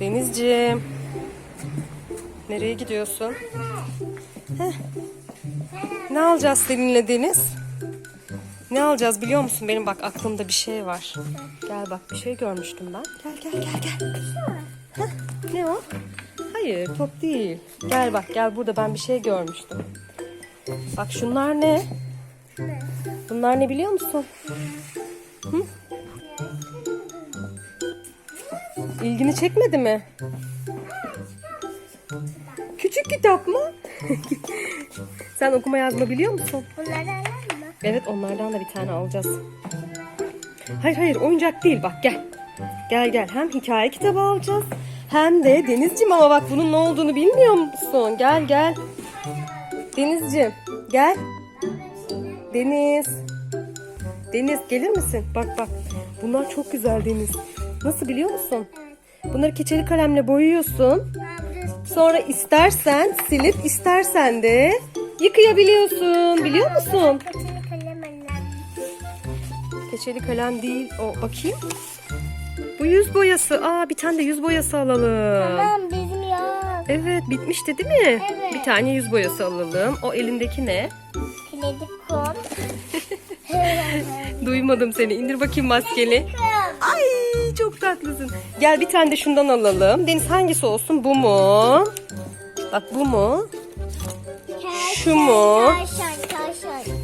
Denizciğim. Nereye gidiyorsun? Heh. Ne alacağız seninle Deniz? Ne alacağız biliyor musun? Benim bak aklımda bir şey var. Gel bak bir şey görmüştüm ben. Gel gel gel gel. Heh, ne o? Hayır top değil. Gel bak gel burada ben bir şey görmüştüm. Bak şunlar ne? Bunlar ne biliyor musun? İlgini çekmedi mi? Küçük kitap mı? Sen okuma yazma biliyor musun? Bunları mı? Evet onlardan da bir tane alacağız. Hayır hayır oyuncak değil bak gel. Gel gel hem hikaye kitabı alacağız hem de Denizciğim ama bak bunun ne olduğunu bilmiyor musun? Gel gel. Denizciğim gel. Deniz. Deniz gelir misin? Bak bak bunlar çok güzel Deniz. Nasıl biliyor musun? Bunları keçeli kalemle boyuyorsun. Sonra istersen silip istersen de yıkayabiliyorsun. Biliyor musun? Keçeli kalem değil. O bakayım. Bu yüz boyası. Aa bir tane de yüz boyası alalım. Tamam bizim yok. Evet bitmişti değil mi? Evet. Bir tane yüz boyası alalım. O elindeki ne? Kredi kom. Duymadım seni. İndir bakayım maskeni. Çok tatlısın. Gel bir tane de şundan alalım. Deniz hangisi olsun? Bu mu? Bak bu mu? Şu mu?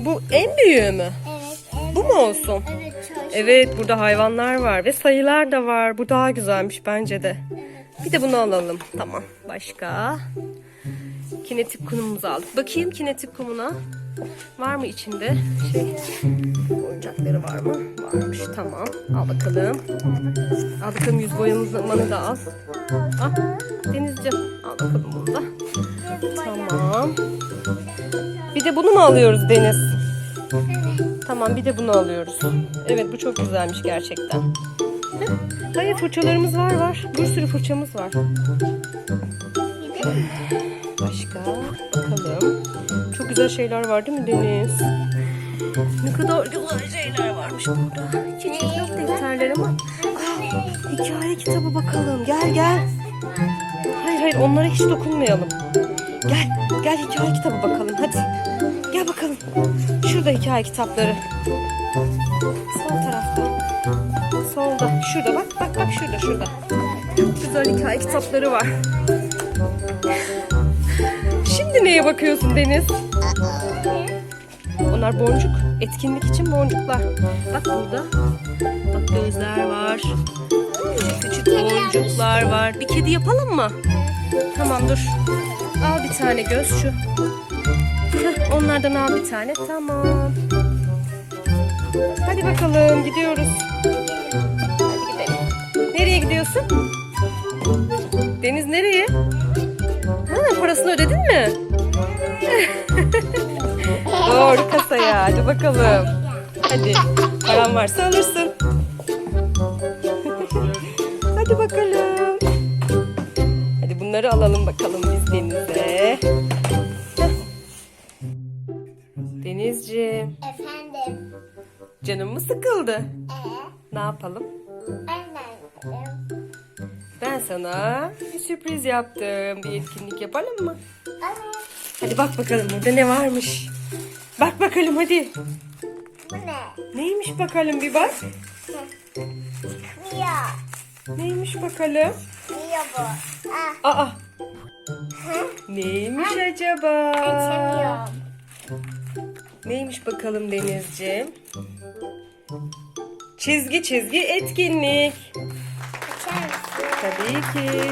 Bu en büyüğü mü? Evet. Bu mu olsun? Evet. Evet burada hayvanlar var ve sayılar da var. Bu daha güzelmiş bence de. Bir de bunu alalım. Tamam. Başka? Kinetik kumumuzu aldık. Bakayım kinetik kumuna. Var mı içinde? Şey, oyuncakları var mı? Varmış. Tamam. Al bakalım. Al bakalım yüz boyamanı da al. Al. Denizciğim. Al bakalım bunu da. Tamam. Bir de bunu mu alıyoruz Deniz? Tamam bir de bunu alıyoruz. Evet bu çok güzelmiş gerçekten. Hayır fırçalarımız var var. Bir sürü fırçamız var. Başka bakalım. Güzel şeyler var değil mi Deniz? Ne kadar güzel şeyler varmış burada. Küçük yok defterler ama. Aa, hikaye kitabı bakalım. Gel gel. Hayır hayır onlara hiç dokunmayalım. Gel gel hikaye kitabı bakalım hadi. Gel bakalım. Şurada hikaye kitapları. Sol tarafta. Solda. Şurada bak bak bak şurada şurada. Çok güzel hikaye kitapları var. Şimdi neye bakıyorsun Deniz? Onlar boncuk. Etkinlik için boncuklar. Bak burada. Bak gözler var. Küçük boncuklar var. Bir kedi yapalım mı? Tamam dur. Al bir tane göz şu. Heh, onlardan al bir tane. Tamam. Hadi bakalım gidiyoruz. Hadi gidelim. Nereye gidiyorsun? Deniz nereye? Ha, parasını ödedin mi? Doğru kasaya. Hadi bakalım. Hadi. Paran varsa alırsın. Hadi bakalım. Hadi bunları alalım bakalım biz Deniz'e. Denizciğim, Efendim. canım mı sıkıldı? Ee, Ne yapalım? annem. Ben sana bir sürpriz yaptım. Bir etkinlik yapalım mı? Anne. Hadi bak bakalım burada ne varmış. Bak bakalım hadi. Bu ne? Neymiş bakalım bir bak. Mia. Neymiş bakalım. Mia bu. Ah. Aa. Neymiş acaba? Açamıyorum. Neymiş bakalım Denizciğim? Çizgi çizgi etkinlik. Açar mısın? Tabii ki.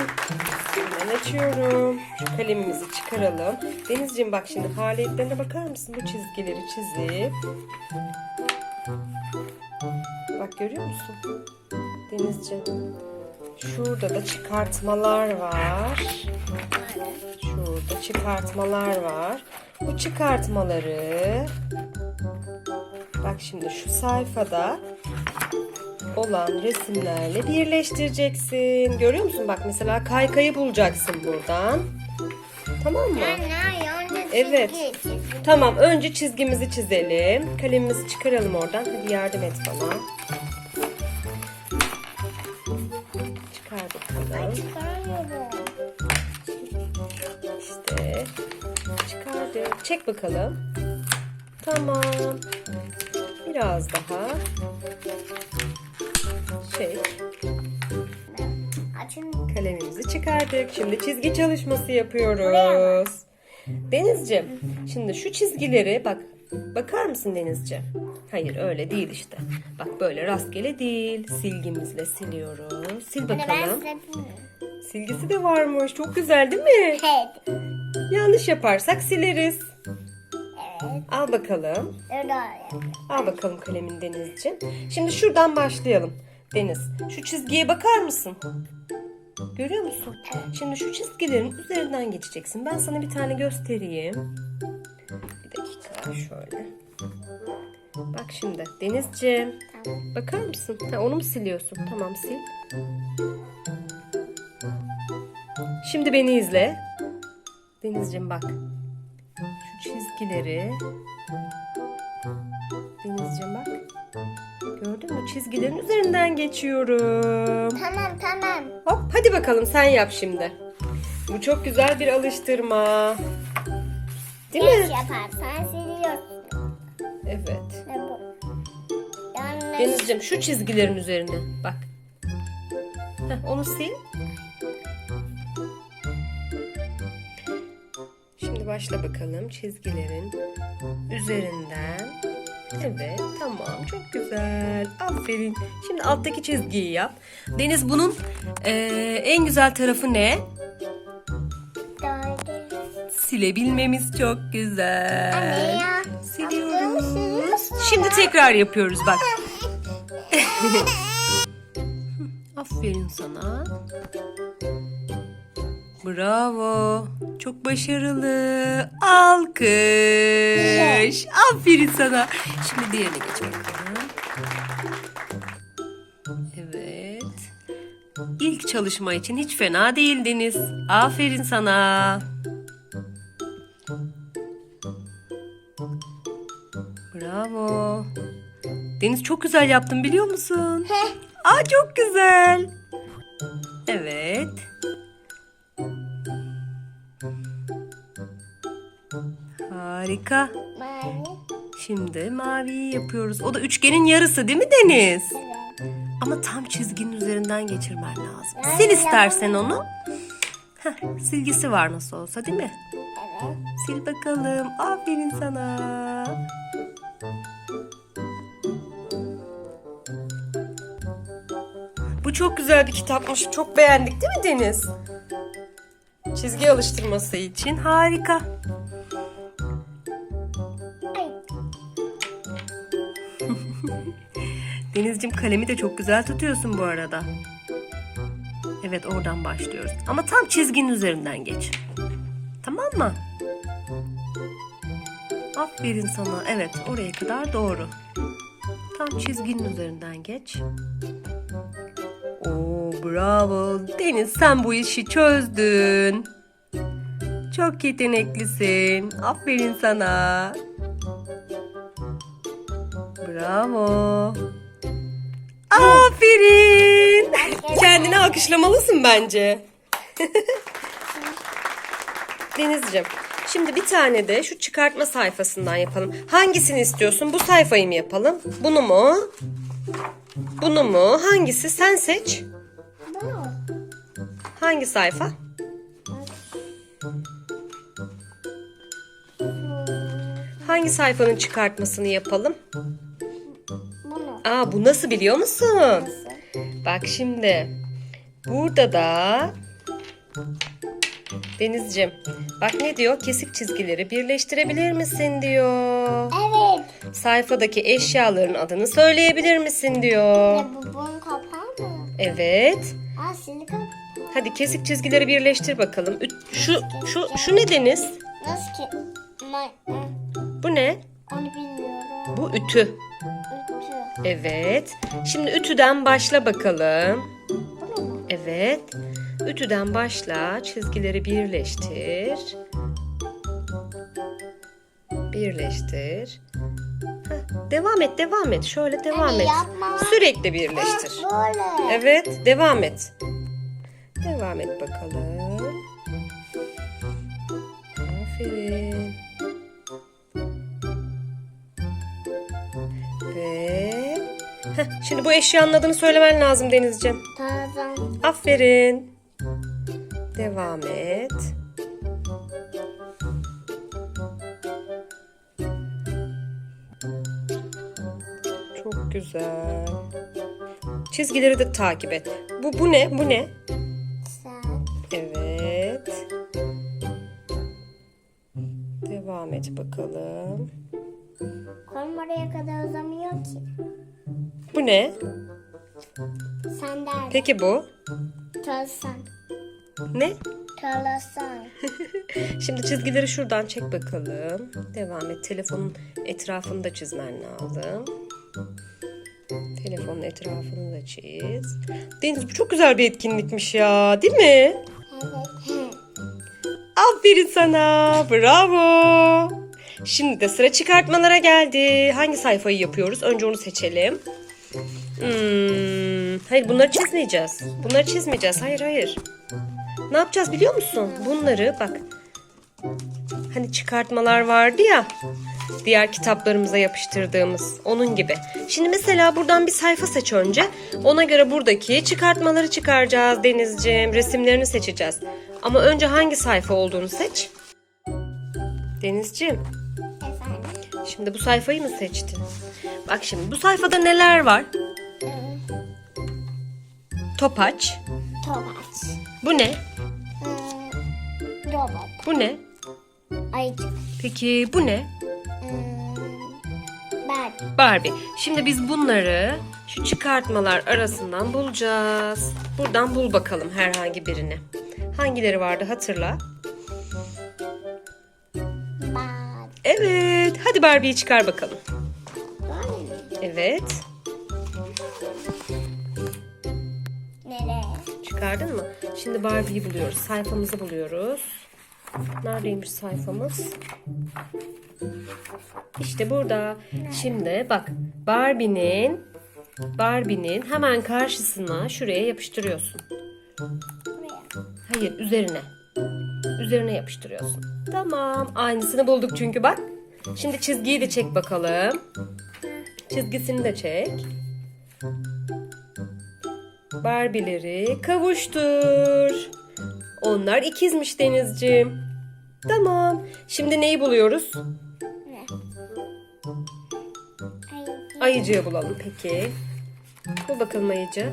Hemen açıyorum. Şu kalemimizi çıkaralım. Denizciğim bak şimdi faaliyetlerine bakar mısın? Bu çizgileri çizip. Bak görüyor musun? Denizciğim. Şurada da çıkartmalar var. Şurada çıkartmalar var. Bu çıkartmaları bak şimdi şu sayfada olan resimlerle birleştireceksin. Görüyor musun? Bak mesela kaykayı bulacaksın buradan. Tamam mı? Evet. Tamam önce çizgimizi çizelim. Kalemimizi çıkaralım oradan. Hadi yardım et bana. Çıkar bakalım. İşte çıkardık. Çek bakalım. Tamam. Biraz daha. Çek. Açın. Kalemimizi çıkardık. Şimdi çizgi çalışması yapıyoruz. Denizciğim, şimdi şu çizgileri bak bakar mısın Denizciğim? Hayır öyle değil işte. Bak böyle rastgele değil. Silgimizle siliyoruz. Sil bakalım. Silgisi de varmış. Çok güzel değil mi? Evet. Yanlış yaparsak sileriz. Evet. Al bakalım. Öyle. Al bakalım kalemin Denizciğim. Şimdi şuradan başlayalım. Deniz, şu çizgiye bakar mısın? Görüyor musun? Şimdi şu çizgilerin üzerinden geçeceksin. Ben sana bir tane göstereyim. Bir dakika şöyle. Bak şimdi Denizciğim. Bakar mısın? Ha, onu mu siliyorsun? Tamam sil. Şimdi beni izle. Denizciğim bak. Şu çizgileri Çizgilerin üzerinden geçiyorum. Tamam tamam. Hop hadi bakalım sen yap şimdi. Bu çok güzel bir alıştırma. Değil Geç mi? yaparsan siliyorsun. Evet. Ve bu. Denizciğim şu çizgilerin üzerine bak. Heh, onu sil. Şimdi başla bakalım çizgilerin üzerinden. Evet tamam çok güzel. Aferin. Şimdi alttaki çizgiyi yap. Deniz bunun eee, en güzel tarafı ne? Silebilmemiz çok güzel. Anne ya. Siliyoruz. Şimdi tekrar yapıyoruz bak. Aferin sana. Bravo. Çok başarılı. Alkış. Aferin sana. Şimdi diğerine geç bakalım. Evet. İlk çalışma için hiç fena değildiniz. Aferin sana. Bravo. Deniz çok güzel yaptın biliyor musun? Aa çok güzel. Harika. Mavi. Şimdi maviyi yapıyoruz. O da üçgenin yarısı değil mi Deniz? Evet. Ama tam çizginin üzerinden geçirmen lazım. Sil istersen onu. Heh, silgisi var nasıl olsa değil mi? Evet. Sil bakalım. Aferin sana. Bu çok güzel bir kitapmış. Çok beğendik değil mi Deniz? Çizgi alıştırması için harika. Denizciğim kalemi de çok güzel tutuyorsun bu arada. Evet oradan başlıyoruz. Ama tam çizginin üzerinden geç. Tamam mı? Aferin sana. Evet oraya kadar doğru. Tam çizginin üzerinden geç. Oo bravo. Deniz sen bu işi çözdün. Çok yeteneklisin. Aferin sana. Bravo. Aferin. Kendini alkışlamalısın bence. Denizciğim, şimdi bir tane de şu çıkartma sayfasından yapalım. Hangisini istiyorsun? Bu sayfayı mı yapalım? Bunu mu? Bunu mu? Hangisi? Sen seç. Bu. Hangi sayfa? Hangi sayfanın çıkartmasını yapalım? Aa bu nasıl biliyor musun? Nasıl? Bak şimdi. Burada da Denizciğim bak ne diyor? Kesik çizgileri birleştirebilir misin diyor. Evet. Sayfadaki eşyaların adını söyleyebilir misin diyor. Ya bu bunun kapağı mı? Evet. Aa seni kapağı. Hadi kesik çizgileri birleştir bakalım. Ü- Şu şu şu ne Deniz? Nasıl ki? Ma- Bu ne? Onu bilmiyorum. Bu ütü. Evet. Şimdi ütüden başla bakalım. Evet. Ütüden başla. Çizgileri birleştir. Birleştir. Heh, devam et, devam et. Şöyle devam Anne, et. yapma. Sürekli birleştir. Böyle. Evet, devam et. Devam et bakalım. Aferin. Heh, şimdi bu eşyanın adını söylemen lazım Denizciğim. Tarzan. Aferin. Devam et. Çok güzel. Çizgileri de takip et. Bu bu ne? Bu ne? Sen. Evet. Devam et bakalım. Kolum oraya kadar uzamıyor ki. Ne? Der. Peki bu? Tolsan. Ne? Tolsan. Şimdi çizgileri şuradan çek bakalım. Devam et. Telefonun etrafını da çizmen lazım. Telefonun etrafını da çiz. Deniz bu çok güzel bir etkinlikmiş ya, değil mi? Evet. Aferin sana. Bravo. Şimdi de sıra çıkartmalara geldi. Hangi sayfayı yapıyoruz? Önce onu seçelim. Hmm, hayır bunları çizmeyeceğiz. Bunları çizmeyeceğiz. Hayır hayır. Ne yapacağız biliyor musun? Bunları bak. Hani çıkartmalar vardı ya. Diğer kitaplarımıza yapıştırdığımız. Onun gibi. Şimdi mesela buradan bir sayfa seç önce. Ona göre buradaki çıkartmaları çıkaracağız Denizciğim. Resimlerini seçeceğiz. Ama önce hangi sayfa olduğunu seç. Denizciğim. Efendim. Şimdi bu sayfayı mı seçtin? Bak şimdi bu sayfada neler var? Topaç. Topaç. Bu ne? Hmm, robot. Bu ne? Ayıcık. Peki bu ne? Hmm, Barbie. Barbie. Şimdi biz bunları şu çıkartmalar arasından bulacağız. Buradan bul bakalım herhangi birini. Hangileri vardı hatırla. Barbie. Evet. Hadi Barbie'yi çıkar bakalım. Mi? Evet. Çıkardın mı? Şimdi Barbie'yi buluyoruz. Sayfamızı buluyoruz. Neredeymiş sayfamız? İşte burada. Şimdi bak Barbie'nin Barbie'nin hemen karşısına şuraya yapıştırıyorsun. Hayır üzerine. Üzerine yapıştırıyorsun. Tamam. Aynısını bulduk çünkü bak. Şimdi çizgiyi de çek bakalım. Çizgisini de çek. Barbie'leri kavuştur. Onlar ikizmiş Denizciğim. Tamam. Şimdi neyi buluyoruz? Ne? Ayıcığı bulalım peki. Bul bakalım ayıcı.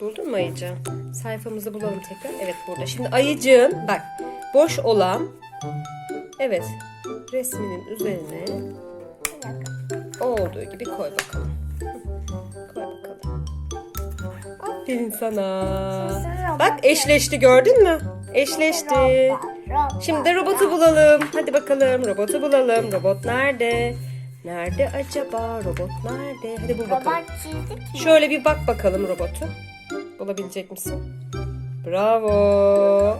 Buldun mu ayıcı? Sayfamızı bulalım tekrar. Evet burada. Şimdi ayıcığın bak boş olan evet resminin üzerine Dakika. olduğu gibi koy bakalım. Koy bakalım. Aferin sana. Bak eşleşti gördün mü? Eşleşti. Şimdi de robotu bulalım. Hadi bakalım robotu bulalım. Robot nerede? Nerede acaba? Robot nerede? Hadi bul bakalım. Şöyle bir bak bakalım robotu. Bulabilecek misin? Bravo.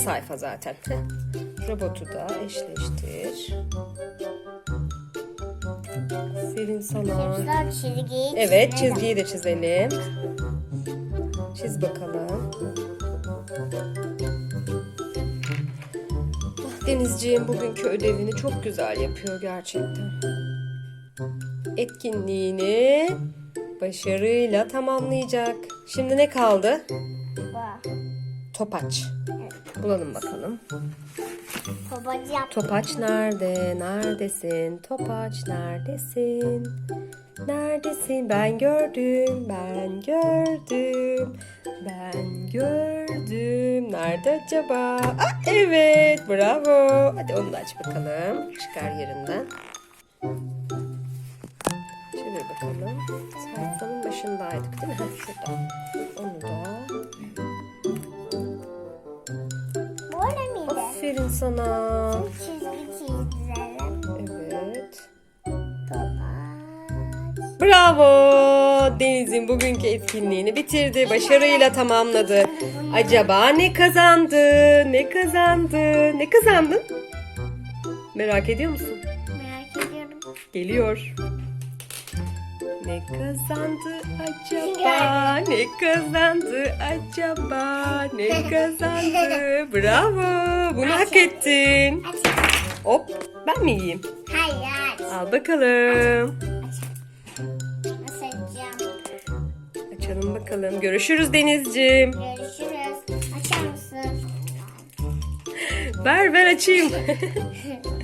Sayfa zaten. Robotu da eşleştir. Aferin sana. Güzel çizgiyi Evet çizgiyi de çizelim. Çiz bakalım. Ah, Denizciğim bugünkü ödevini çok güzel yapıyor gerçekten. Etkinliğini başarıyla tamamlayacak. Şimdi ne kaldı? Topaç. Bulalım bakalım. Yap. Topaç nerede? Neredesin? Topaç neredesin? Neredesin? Ben gördüm, ben gördüm, ben gördüm. Nerede acaba? Ah, evet, bravo. Hadi onu da aç bakalım. Çıkar yerinden. Çevir bakalım. Sayfanın başındaydık değil mi? Şurada. Onu da. Aferin sana. Çizgi çizelim. Evet. Topaç. Bravo! Deniz'in bugünkü etkinliğini bitirdi. Başarıyla tamamladı. Acaba ne kazandı? Ne kazandı? Ne kazandın? Merak ediyor musun? Geliyor. Ne kazandı acaba? Ne kazandı acaba? Ne kazandı? Bravo. Bunu hak ettin. Hop. Ben mi yiyeyim? Hayır. Al bakalım. Açalım bakalım. Görüşürüz Denizciğim. Görüşürüz. Açar mısın? Ver ver açayım.